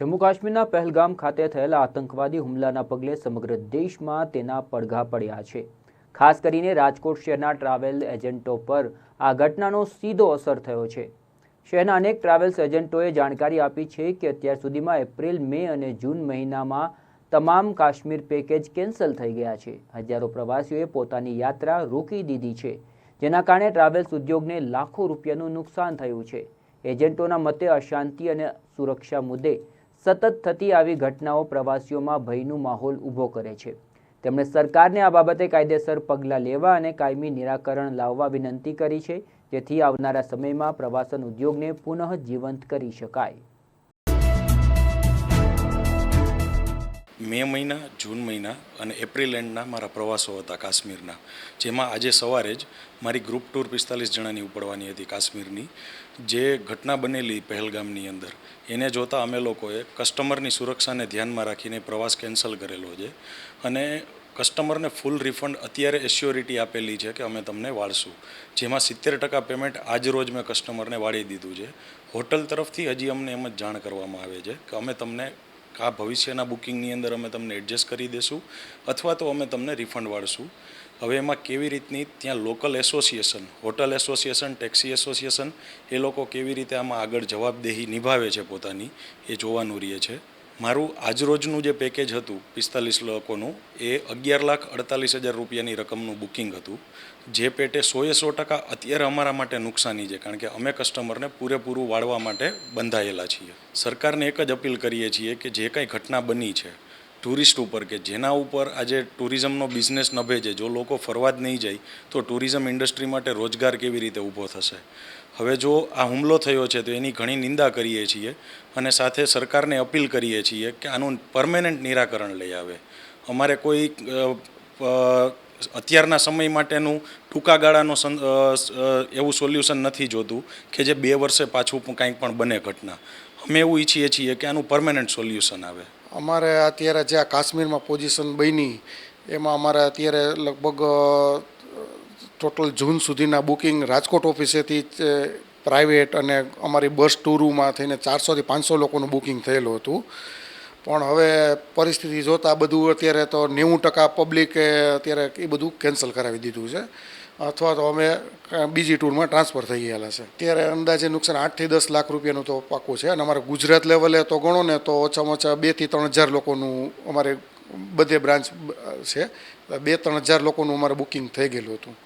જમ્મુ કાશ્મીરના પહેલગામ ખાતે થયેલા આતંકવાદી હુમલાના પગલે સમગ્ર દેશમાં તેના પડઘા પડ્યા છે. ખાસ કરીને રાજકોટ શહેરના ટ્રાવેલ એજન્ટો પર આ ઘટનાનો સીધો અસર થયો છે. શહેરના અનેક ટ્રાવેલ્સ એજન્ટોએ જાણકારી આપી છે કે અત્યાર સુધીમાં એપ્રિલ, મે અને જૂન મહિનામાં તમામ કાશ્મીર પેકેજ કેન્સલ થઈ ગયા છે. હજારો પ્રવાસીઓએ પોતાની યાત્રા રોકી દીધી છે, જેના કારણે ટ્રાવેલ્સ ઉદ્યોગને લાખો રૂપિયાનું નુકસાન થયું છે. એજન્ટોના મતે અશાંતિ અને સુરક્ષા મુદ્દે સતત થતી આવી ઘટનાઓ પ્રવાસીઓમાં ભયનું માહોલ ઊભો કરે છે. તેમણે સરકારને આ બાબતે કાયદેસર પગલાં લેવા અને કાયમી નિરાકરણ લાવવા વિનંતી કરી છે, જેથી આવનારા સમયમાં પ્રવાસન ઉદ્યોગને પુનઃ જીવંત કરી શકાય. મે મહિના, જૂન મહિના અને એપ્રિલ એન્ડના મારા પ્રવાસો હતા કાશ્મીરના. જેમાં આજે સવારે જ મારી ગ્રુપ ટૂર પિસ્તાલીસ જણાની ઉપડવાની હતી કાશ્મીરની. જે ઘટના બનેલી પહેલગામની અંદર, એને જોતાં અમે લોકોએ કસ્ટમરની સુરક્ષાને ધ્યાનમાં રાખીને પ્રવાસ કેન્સલ કરેલો છે અને કસ્ટમરને ફૂલ રિફંડ અત્યારે એશ્યોરિટી આપેલી છે કે અમે તમને વાળશું. જેમાં સિત્તેર ટકા પેમેન્ટ આજ રોજ મેં કસ્ટમરને વાળી દીધું છે. હોટલ તરફથી હજી અમને એમ જ જાણ કરવામાં આવે છે કે અમે તમને આ ભવિષ્યના બુકિંગની અંદર અમે તમને એડજસ્ટ કરી દેશું અથવા તો અમે તમને રિફંડ વાળશું. હવે એમાં કેવી રીતની ત્યાં local association hotel association taxi association એ લોકો કેવી રીતે આમાં આગળ જવાબદેહી નિભાવે છે પોતાની, એ જોવાનું રહે છે. મારું આજરોજનું જે પેકેજ હતું, પિસ્તાલીસ લોકોનું, એ અગિયાર લાખ અડતાલીસ હજાર રૂપિયાની રકમનું બુકિંગ હતું. જે પેટે સોએ સો ટકા અત્યારે અમારા માટે નુકસાની છે, કારણ કે અમે કસ્ટમરને પૂરેપૂરું વાળવા માટે બંધાયેલા છીએ. સરકારને એક જ અપીલ કરીએ છીએ કે જે કંઈ ઘટના બની છે ટુરિસ્ટ ઉપર કે જેના ઉપર આજે ટુરિઝમનો બિઝનેસ નભે છે, જો લોકો ફરવા જ નહીં જાય, તો ટુરિઝમ ઇન્ડસ્ટ્રી માટે રોજગાર કેવી રીતે ઊભો થશે? હવે જો આ હુમલો થયો છે, તો એની ઘણી નિંદા કરીએ છીએ અને સાથે સરકારને અપીલ કરીએ છીએ કે આનું પરમેનન્ટ નિરાકરણ લઈ આવે. અમારે કોઈ અત્યારના સમય માટેનું ટૂંકા ગાળાનો એવું સોલ્યુશન નથી જોતું કે જે બે વર્ષે પાછું કાંઈક પણ બને ઘટના. અમે એવું ઈચ્છીએ છીએ કે આનું પરમેનન્ટ સોલ્યુશન આવે. અમારે અત્યારે જે આ કાશ્મીરમાં પોઝિશન બની, એમાં અમારે અત્યારે લગભગ ટોટલ જૂન સુધીના બુકિંગ રાજકોટ ઓફિસેથી પ્રાઇવેટ અને અમારી બસ ટુરુમાં થઈને ચારસોથી પાંચસો લોકોનું બુકિંગ થયેલું હતું. પણ હવે પરિસ્થિતિ જોતાં બધું અત્યારે તો નેવું ટકા પબ્લિકે અત્યારે એ બધું કેન્સલ કરાવી દીધું છે. અથવા તો અમે બીજી ટૂરમાં ટ્રાન્સફર થઈ ગયેલા છે. અત્યારે અંદાજે નુકસાન આઠથી દસ લાખ રૂપિયાનું તો પાકું છે. અને અમારે ગુજરાત લેવલે તો ગણો ને તો ઓછામાં ઓછા બેથી ત્રણ હજાર લોકોનું અમારે બધે બ્રાન્ચ છે. બે ત્રણ હજાર લોકોનું અમારે બુકિંગ થઈ ગયેલું હતું.